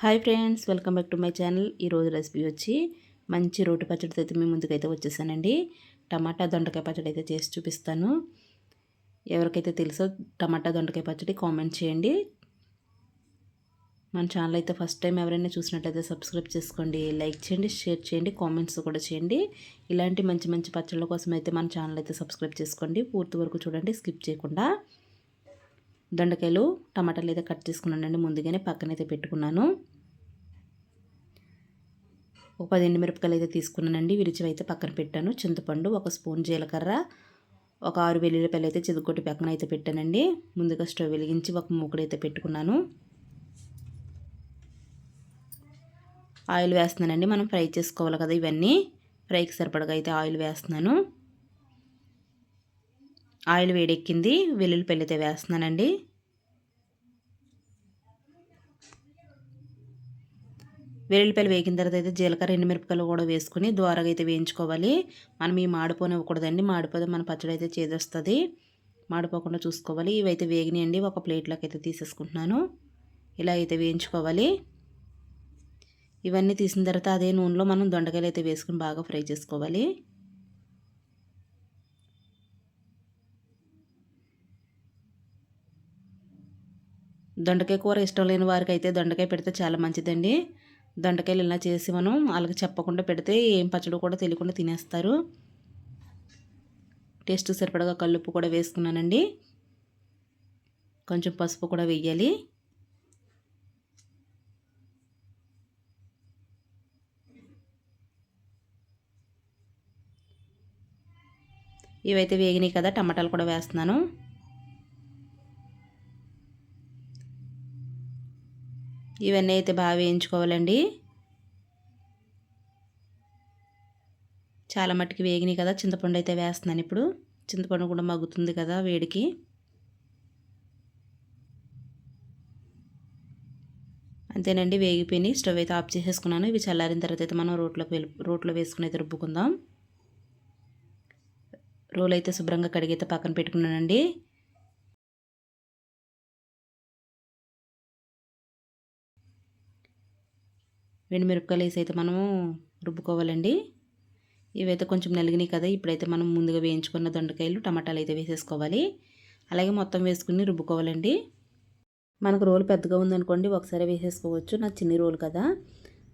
Hi friends welcome back to my channel. ఈరోజు recipe వచ్చి మంచి రోటి పచ్చడితో అయితే మీ ముందుకైతే వచ్చేసానండి. టమాటా దొండకాయ పచ్చడి అయితే చేసి చూపిస్తాను. ఎవరికైతే తెలుసో టమాటా దొండకాయ పచ్చడి కామెంట్ చేయండి. మన ఛానల్ అయితే ఫస్ట్ టైం ఎవరైనా చూసినట్లయితే సబ్స్క్రైబ్ చేసుకోండి లైక్ చేయండి షేర్ చేయండి కామెంట్స్ కూడా చేయండి. ఇలాంటి మంచి మంచి పచ్చళ్ళ కోసం అయితే మన ఛానల్ అయితే సబ్స్క్రైబ్ చేసుకోండి. పూర్తి వరకు చూడండి స్కిప్ చేయకుండా. దొండకాయలు టమాటాలు అయితే కట్ చేసుకున్నానండి. ముందుగానే పక్కనైతే పెట్టుకున్నాను. ఒక పది మిరపకాయలు అయితే తీసుకున్నానండి. విరిచి అయితే పక్కన పెట్టాను. చింతపండు ఒక స్పూన్ జీలకర్ర ఒక ఆరు వెల్లుల్లిపాయలు అయితే చిదుగొట్టి పక్కన అయితే పెట్టానండి. ముందుగా స్టవ్ వెలిగించి ఒక మూకుడు అయితే పెట్టుకున్నాను. ఆయిల్ వేస్తున్నానండి. మనం ఫ్రై చేసుకోవాలి కదా ఇవన్నీ. ఫ్రైకి సరిపడగా అయితే ఆయిల్ వేస్తున్నాను. ఆయిల్ వేడెక్కింది వెల్లుల్లిపాయలు అయితే వేస్తున్నానండి. వెల్లుల్లిపల్లి వేగిన తర్వాత అయితే జీలకర్ర ఎండుమిరపకాయలు కూడా వేసుకుని ద్వారగా అయితే వేయించుకోవాలి. మనం ఈ మాడిపోనివ్వకూడదండి. మాడిపోతే మన పచ్చడి అయితే చేదొస్తుంది. మాడిపోకుండా చూసుకోవాలి. ఇవైతే వేగినాయండి. ఒక ప్లేట్లోకి అయితే తీసేసుకుంటున్నాను. ఇలా అయితే వేయించుకోవాలి. ఇవన్నీ తీసిన తర్వాత అదే నూనెలో మనం దొండకాయలు అయితే వేసుకుని బాగా ఫ్రై చేసుకోవాలి. దొండకాయ కూర ఇష్టం లేని వారికి అయితే దొండకాయ పెడితే చాలా మంచిదండి. దొండకాయలు ఇలా చేసి మనం వాళ్ళకి చెప్పకుండా పెడితే ఏం పచ్చడి కూడా తెలియకుండా తినేస్తారు. టేస్ట్ సరిపడగా కల్లుప్పు కూడా వేసుకున్నానండి. కొంచెం పసుపు కూడా వెయ్యాలి ఇవైతే వేగినాయి కదా టమాటాలు కూడా వేస్తున్నాను. ఇవన్నీ అయితే బాగా వేయించుకోవాలండి. చాలా మట్టుకు వేగినాయి కదా చింతపండు అయితే వేస్తున్నాను ఇప్పుడు. చింతపండు కూడా మగ్గుతుంది కదా వేడికి. అంతేనండి వేగిపోయి స్టవ్ అయితే ఆఫ్ చేసేసుకున్నాను. ఇవి చల్లారిన తర్వాత అయితే మనం రోట్లోకి వెళ్ళి రోట్లో వేసుకుని అయితే రుబ్బుకుందాం. రోలు అయితే శుభ్రంగా అయితే పక్కన పెట్టుకున్నానండి. మిరపకాయలు వేసి అయితే మనము రుబ్బుకోవాలండి. ఇవైతే కొంచెం నలిగినాయి కదా ఇప్పుడైతే మనం ముందుగా వేయించుకున్న దొండకాయలు టమాటాలు అయితే వేసేసుకోవాలి. అలాగే మొత్తం వేసుకుని రుబ్బుకోవాలండి. మనకు రోలు పెద్దగా ఉందనుకోండి ఒకసారి వేసేసుకోవచ్చు. నా చిన్ని రోలు కదా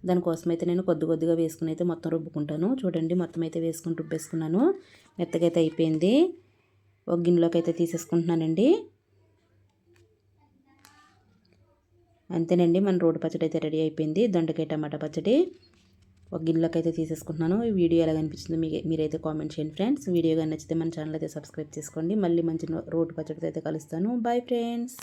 దానికోసం అయితే నేను కొద్ది కొద్దిగా వేసుకుని అయితే మొత్తం రుబ్బుకుంటాను. చూడండి మొత్తం అయితే వేసుకుని రుబ్బేసుకున్నాను. మెత్తగా అయితే అయిపోయింది. ఒక గిన్నెలోకి అయితే తీసేసుకుంటున్నానండి. అంతేనండి మన రోడ్డు పచ్చడి అయితే రెడీ అయిపోయింది. దొండకాయ టమాటా పచ్చడి ఒక గిన్నెలోకి అయితే తీసేసుకుంటున్నాను. ఈ వీడియో ఎలా అనిపించిందో మీ మీరైతే కామెంట్ చేయండి ఫ్రెండ్స్. వీడియో కానీ నచ్చితే మన ఛానల్ అయితే సబ్స్క్రైబ్ చేసుకోండి. మళ్ళీ మంచి రోడ్డు పచ్చడితో అయితే కలుస్తాను. Bye friends